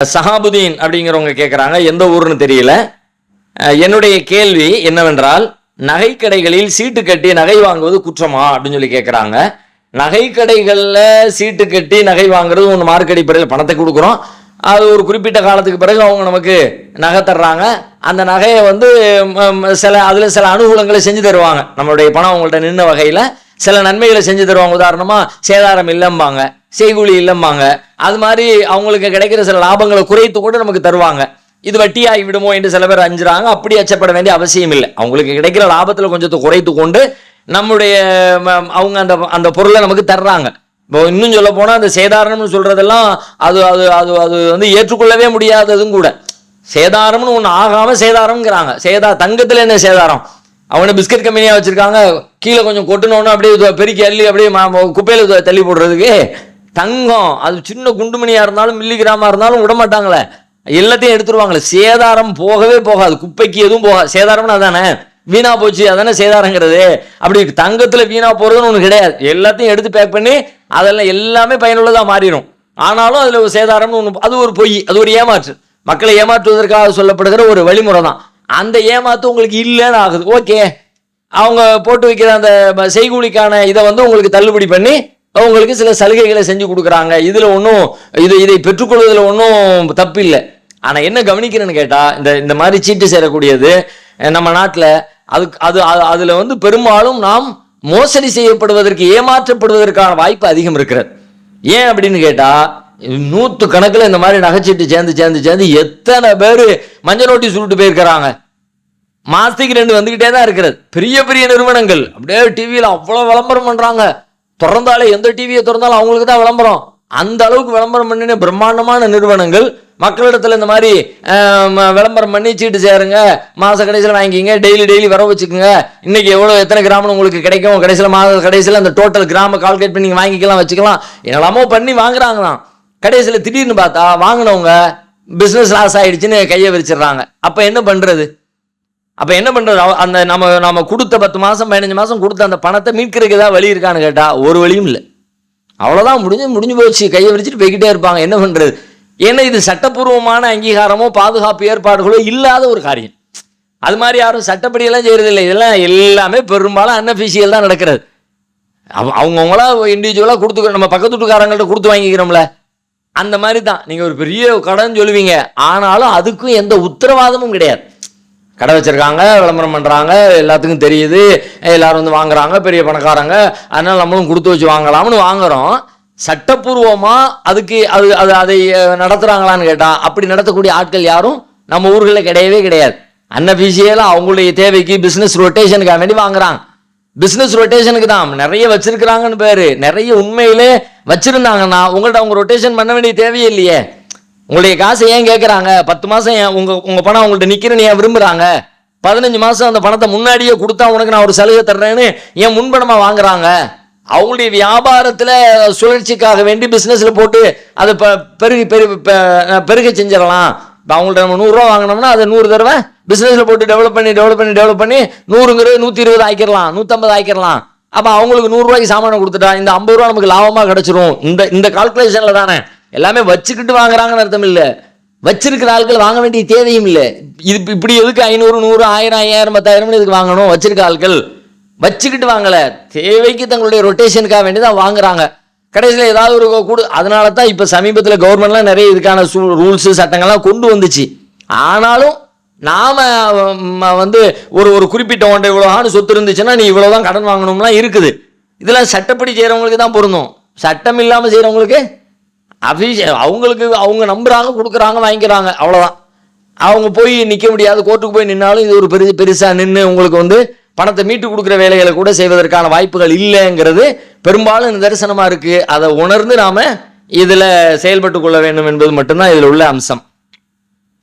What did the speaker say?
சஹாபுதீன் அப்படிங்கிறவங்க கேட்குறாங்க எந்த ஊர்னு தெரியல. என்னுடைய கேள்வி என்னவென்றால் நகை கடைகளில் சீட்டு கட்டி நகை வாங்குவது குற்றமா அப்படின்னு சொல்லி கேட்குறாங்க நகை கடைகளில் சீட்டு கட்டி நகை வாங்குறது ஒன்று மார்க் அடிப்படையில் பணத்தை கொடுக்குறோம். அது ஒரு குறிப்பிட்ட காலத்துக்கு பிறகு அவங்க நமக்கு நகை தர்றாங்க. அந்த நகையை வந்து சில அதில் சில அனுகூலங்களை செஞ்சு தருவாங்க. நம்மளுடைய பணம் அவங்கள்ட்ட நின்ன வகையில் சில நன்மைகளை செஞ்சு தருவாங்க. உதாரணமாக சேதாரம் இல்லம்பாங்க செய்கூலி இல்லம்பாங்க அது மாதிரி அவங்களுக்கு கிடைக்கிற சில லாபங்களை குறைத்து கூட நமக்கு தருவாங்க. இது வட்டியாகி விடுமோ என்று சில பேர் அஞ்சுறாங்க. அப்படி அச்சப்பட வேண்டிய அவசியம் இல்லை. அவங்களுக்கு கிடைக்கிற லாபத்தில் கொஞ்சத்தை குறைத்து கொண்டு நம்முடைய ம, அவங்க அந்த அந்த பொருளை நமக்கு தர்றாங்க. இப்போ இன்னும் சொல்ல போனால் அந்த சேதாரம்னு சொல்றதெல்லாம் அது அது அது அது வந்து ஏற்றுக்கொள்ளவே முடியாததும் கூட. சேதாரம்னு ஒன்று ஆகாமல் சேதாரம்ங்கிறாங்க. சேதா தங்கத்தில் என்ன சேதாரம்? அவங்க பிஸ்கட் கம்பெனியாக வச்சுருக்காங்க. கீழே கொஞ்சம் கொட்டினோன்னு அப்படியே பெருக்கி அள்ளி அப்படியே குப்பையில் தள்ளி போடுறதுக்கு தங்கம் அது சின்ன குண்டுமணியாக இருந்தாலும் மில்லிகிராமா இருந்தாலும் விட மாட்டாங்களே எல்லாத்தையும் எடுத்துருவாங்களே. சேதாரம் போகவே போகாது. குப்பைக்கு எதுவும் போகாது சேதாரம்னு அதானே? வீணா போச்சு அதானே சேதாரங்கிறது. அப்படி தங்கத்தில் வீணா போகிறதுன்னு ஒன்று கிடையாது. எல்லாத்தையும் எடுத்து பேக் பண்ணி அதெல்லாம் எல்லாமே பயனுள்ளதாக மாறிடும். ஆனாலும் அதில் ஒரு சேதாரம்னு ஒன்று அது ஒரு பொய் அது ஒரு ஏமாற்று. மக்களை ஏமாற்றுவதற்காக சொல்லப்படுகிற ஒரு வழிமுறை தான் அந்த ஏமாத்து உங்களுக்கு இல்லைன்னு ஆகுது. ஓகே. அவங்க போட்டு வைக்கிற அந்த செய்கூலிக்கான இதை வந்து உங்களுக்கு தள்ளுபடி பண்ணி அவங்களுக்கு சில சலுகைகளை செஞ்சு கொடுக்குறாங்க. இதில் ஒன்றும் இது இதை பெற்றுக்கொள்வதில் ஒன்றும் தப்பு இல்லை ஆனால் என்ன கவனிக்கிறேன்னு கேட்டால் இந்த இந்த மாதிரி சீட்டு சேரக்கூடியது நம்ம நாட்டில் அதுக்கு அது அது- வந்து பெரும்பாலும் நாம் மோசடி செய்யப்படுவதற்கு ஏமாற்றப்படுவதற்கான வாய்ப்பு அதிகம் இருக்கிறது. ஏன் அப்படின்னு கேட்டால் நூற்று கணக்கில் இந்த மாதிரி நகைச்சீட்டு சேர்ந்து சேர்ந்து சேர்ந்து எத்தனை பேர் மஞ்சள் நோட்டி சுருட்டு போயிருக்கிறாங்க. மாசத்துக்கு ரெண்டு வந்துக்கிட்டே தான் இருக்கிறது. பெரிய பெரிய நிறுவனங்கள். அப்படியே டிவியில் அவ்வளோ விளம்பரம் பண்ணுறாங்க திறந்தாலே எந்த டிவியை திறந்தாலும் அவங்களுக்கு தான் விளம்பரம். அந்த அளவுக்கு விளம்பரம் பண்ணின பிரம்மாண்டமான நிறுவனங்கள் மக்களிடத்தில் இந்த மாதிரி விளம்பரம் பண்ணி சீட்டு சேருங்க மாத கடைசியில் வாங்கிக்கிங்க டெய்லி டெய்லி வர வச்சுக்கோங்க. இன்னைக்கு எவ்வளோ எத்தனை கிராம்னு உங்களுக்கு கிடைக்கும்? கடைசியில் மாத கடைசியில் அந்த டோட்டல் கிராம கால்குலேட் பண்ணி வாங்கிக்கலாம் வச்சுக்கலாம். என்னெல்லாமோ பண்ணி வாங்குறாங்களாம். கடைசியில் திடீர்னு பார்த்தா வாங்கினவங்க பிஸ்னஸ் லாஸ் ஆயிடுச்சுன்னு கையை விரிச்சிடுறாங்க. அப்போ என்ன பண்ணுறது அப்போ என்ன பண்ணுறது அந்த நம்ம நம்ம கொடுத்த பத்து மாதம் பதினஞ்சு மாதம் கொடுத்த அந்த பணத்தை மீட்கிறதுக்கு ஏதாவது வழி இருக்கான்னு கேட்டால் ஒரு வழியும் இல்லை. அவ்வளோதான் முடிஞ்சு முடிஞ்சு போச்சு. கையை விரிச்சிட்டு போய்கிட்டே இருப்பாங்க. என்ன பண்ணுறது ஏன்னா இது சட்டப்பூர்வமான அங்கீகாரமோ பாதுகாப்பு ஏற்பாடுகளோ இல்லாத ஒரு காரியம். அது மாதிரி யாரும் சட்டப்படியெல்லாம் எல்லாம் இல்லை இதெல்லாம் எல்லாமே பெரும்பாலும் அன்அஃபிஷியல் தான் நடக்கிறது. அவ- அவங்கவுங்களா இண்டிவிஜுவலாக கொடுத்துக்கணும் நம்ம பக்கத்து வீட்டுக்காரங்கள்ட்ட கொடுத்து வாங்கிக்கிறோம்ல. அந்த மாதிரி தான். நீங்கள் ஒரு பெரிய கடன் சொல்லுவீங்க. ஆனாலும் அதுக்கும் எந்த உத்தரவாதமும் கிடையாது. கடை வச்சுருக்காங்க விளம்பரம் பண்ணுறாங்க எல்லாத்துக்கும் தெரியுது. எல்லோரும் வந்து வாங்குறாங்க பெரிய பணக்காரங்க. அதனால் நம்மளும் கொடுத்து வச்சு வாங்கலாம்னு வாங்குறோம். சட்டப்பூர்வமாக அதுக்கு அது அது அதை நடத்துகிறாங்களான்னு கேட்டால் அப்படி நடத்தக்கூடிய ஆட்கள் யாரும் நம்ம ஊர்களில் கிடையவே கிடையாது. அன்னபிஷியலாக அவங்களுடைய தேவைக்கு பிஸ்னஸ் ரொட்டேஷனுக்காக வேண்டி வாங்குறாங்க. பிஸ்னஸ் ரொட்டேஷனுக்கு தான். நிறைய வச்சிருக்கிறாங்கன்னு பேர். நிறைய உண்மையிலே வச்சுருந்தாங்கன்னா உங்கள்கிட்ட அவங்க ரொட்டேஷன் பண்ண வேண்டிய தேவையே இல்லையே. உங்களுடைய காசை ஏன் கேட்குறாங்க பத்து மாதம் ஏன் உங்கள் உங்கள் பணம் அவங்கள்ட்ட நிக்கிறேன்னு ஏன் விரும்புகிறாங்க பதினஞ்சு மாதம் அந்த பணத்தை முன்னாடியே கொடுத்தா உனக்கு நான் ஒரு சலுகை தர்றேன்னு ஏன் முன்பணமாக வாங்குறாங்க? அவங்களுடைய வியாபாரத்தில் சுழற்சிக்காக வேண்டி பிஸ்னஸில் போட்டு அதை ப- பெருகி பெரு பெ- பெருக செஞ்சிடலாம். இப்போ அவங்கள்ட்ட நம்ம நூறுரூவா வாங்கினோம்னா அதை நூறு தடவை பிஸ்னஸில் போட்டு டெவலப் பண்ணி டெவலப் பண்ணி டெவலப் பண்ணி நூறுங்கிறது நூற்றி இருபது ஆக்கிடலாம் நூற்றம்பது ஆக்கிடலாம். அப்போ அவங்களுக்கு நூறுரூவாய்க்கு சாமானை கொடுத்துட்டா இந்த ஐம்பது ரூபா நமக்கு லாபமாக கிடைச்சிரும். இந்த இந்த கால்குலேஷனில் தானே. எல்லாமே வச்சுக்கிட்டு வாங்குறாங்கன்னு அர்த்தம் இல்லை. வச்சிருக்கிற ஆட்கள் வாங்க வேண்டிய தேவையும் இல்லை. இது இப்படி எதுக்கு ஐநூறு நூறு ஆயிரம் ஐயாயிரம் பத்தாயிரம் இதுக்கு வாங்கணும்? வச்சிருக்க ஆட்கள் வச்சுக்கிட்டு வாங்கல. தேவைக்கு தங்களுடைய ரொட்டேஷனுக்காக வேண்டி தான் வாங்குறாங்க. கடைசியில் ஏதாவது ஒரு கூடு அதனால தான் இப்போ சமீபத்தில் கவர்மெண்ட்லாம் நிறைய இதுக்கான ரூல்ஸு சட்டங்கள்லாம் கொண்டு வந்துச்சு. ஆனாலும் நாம வந்து ஒரு ஒரு குறிப்பிட்ட ஒன்றை இவ்வளோகான்னு சொத்து இருந்துச்சுன்னா நீ இவ்வளோதான் கடன் வாங்கணும்லாம் இருக்குது. இதெல்லாம் சட்டப்படி செய்கிறவங்களுக்கு தான் பொருந்தும். சட்டம் இல்லாமல் செய்கிறவங்களுக்கு அபிஷே அவங்களுக்கு அவங்க நம்புகிறாங்க கொடுக்குறாங்க வாங்கிக்கிறாங்க அவ்வளோதான் அவங்க போய் நிற்க முடியாது கோர்ட்டுக்கு போய் நின்னாலும் இது ஒரு பெரிய பெருசாக நின்று உங்களுக்கு வந்து பணத்தை மீட்டு கொடுக்குற வேலைகளை கூட செய்வதற்கான வாய்ப்புகள் இல்லைங்கிறது பெரும்பாலும் நிதர்சனமாக இருக்குது அதை உணர்ந்து நாம் இதில் செயல்பட்டு கொள்ள வேண்டும் என்பது மட்டும்தான் இதில் உள்ள அம்சம்.